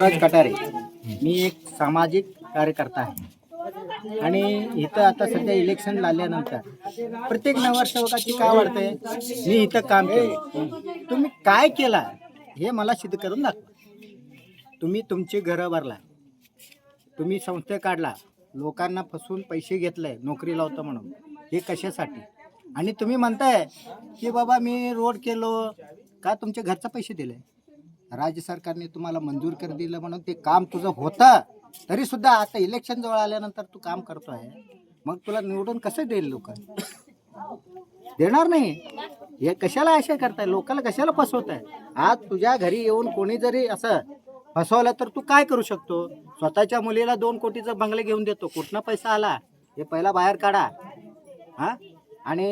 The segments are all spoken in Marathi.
राज कटारे. मी एक सामाजिक कार्यकर्ता आहे. आणि इथं आता सध्या इलेक्शन लागल्यानंतर प्रत्येक नगरसेवकाची काय वाटतंय? मी इथं काम केलं तुम्ही काय केला हे मला सिद्ध करून दाखवा. तुम्ही तुमची घरं भरला तुम्ही संस्थे काढला. लोकांना फसवून पैसे घेतले नोकरी लावतो म्हणून. हे कशासाठी? आणि तुम्ही म्हणताय की बाबा मी रोड केलो. का तुमच्या घरचा पैसे दिले राज्य सरकारने तुम्हाला मंजूर कर दिलं म्हणून ते काम तुझं होतं. तरी सुद्धा आता इलेक्शन जवळ आल्यानंतर तू काम करतो आहे मग तुला निवडून कसं देईल लोक? देणार नाही. हे कशाला असे करताय? लोकांना कशाला फसवत आहे आज तुझ्या घरी येऊन कोणी जरी असं फसवलं तर तू काय करू शकतो? स्वतःच्या मुलीला दोन कोटीचा बंगले घेऊन देतो. कुठनं पैसा आला? हे पहिला बाहेर काढा. हा? आणि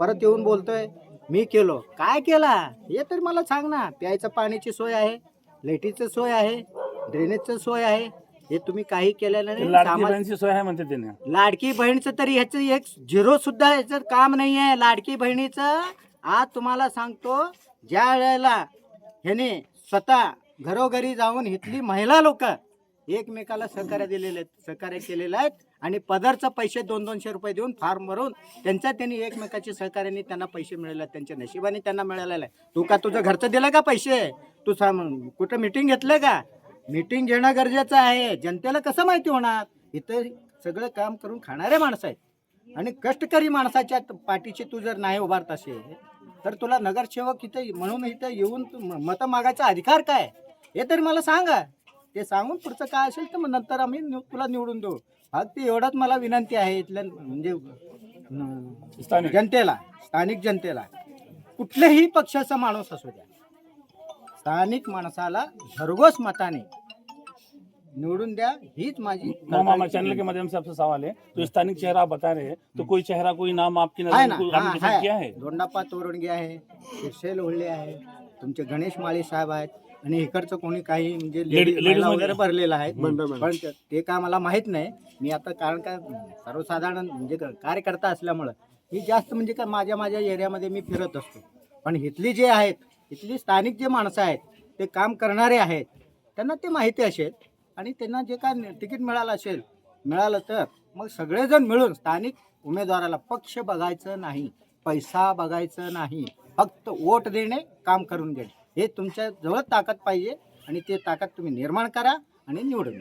परत येऊन बोलतोय. मी केलो. काय केला? हे तरी मला सांग ना. प्यायचं पाण्याची सोय आहे लाईटीची सोय आहे ड्रेनेजची सोय आहे. हे तुम्ही काही केलेलं नाही. लाडकी सामा- बहिणीची सोय आहे म्हणते त्याने लाडकी बहिणीचं तरी ह्याचं एक झिरो सुद्धा ह्याचं काम नाही आहे. लाडकी बहिणीचं आज तुम्हाला सांगतो ज्या वेळेला ह्याने स्वतः घरोघरी जाऊन इथली महिला लोक एकमेकाला सहकार्य दिलेले आहेत सहकार्य केलेलं आहेत आणि पदरचं पैसे दोन दोनशे रुपये देऊन फार्म भरून त्यांच्या त्यांनी एकमेकाच्या सहकार्याने त्यांना पैसे मिळाले आहेत. त्यांच्या नशिबाने त्यांना मिळालेलं आहे. तू का तुझं घरचं दिलं का पैसे? तू सांग कुठं मिटिंग घेतलं का? मीटिंग घेणं गरजेचं आहे. जनतेला कसं माहिती होणार? इथं सगळं काम करून खाणारे माणसं आहेत. आणि कष्टकरी माणसाच्या पाठीशी तू जर नाही उभारत असेल तर तुला नगरसेवक इथं म्हणून इथं येऊन तू म- मतं मागायचा अधिकार काय? हे तरी मला सांगा. ते सांगून पुढचं काय असेल तर मग नंतर आम्ही निव- तुला निवडून देऊ. फक्त एवढंच मला विनंती आहे इथल्या म्हणजे अं, स्थानिक. जनतेला स्थानिक जनतेला. कुठल्याही पक्षाचा माणूस असू द्या. स्थानिक माणसाला भरघोस मताने निवडून द्या हीच माझी मामा चैनल के माध्यम से आपसे सवाल है तो स्थानिक चेहरा आप बता रहे हैं तो कोई चेहरा कोई नाम आपकी आहे नजर ना कोई आपने पसंद किया है? आहे दोंडाप्पा तोरडगे आहे शिरसेल होळले आहे तुमचे गणेश माळी साहेब आहेत आणि इकडचं कोणी काही म्हणजे लेडी- महिला वगैरे भरलेलं आहे. पण ते- ते काय मला माहीत नाही. मी आता कारण काय सर्वसाधारण म्हणजे क- कार्यकर्ता असल्यामुळं मी जास्त म्हणजे का माझ्या माझ्या एरियामध्ये मी फिरत असतो. पण इथली जे आहेत इथली स्थानिक जे माणसं आहेत ते काम करणारे आहेत त्यांना ते माहिती असेल आणि त्यांना जे काय तिकीट मिळालं असेल मिळालं तर मग सगळेजण मिळून स्थानिक उमेदवाराला पक्ष बघायचं नाही पैसा बघायचं नाही फक्त वोट देणे काम करून घेणे हे तुमच्या जवळ ताकद पाहिजे आणि ते ताकद तुम्ही निर्माण करा आणि निवडून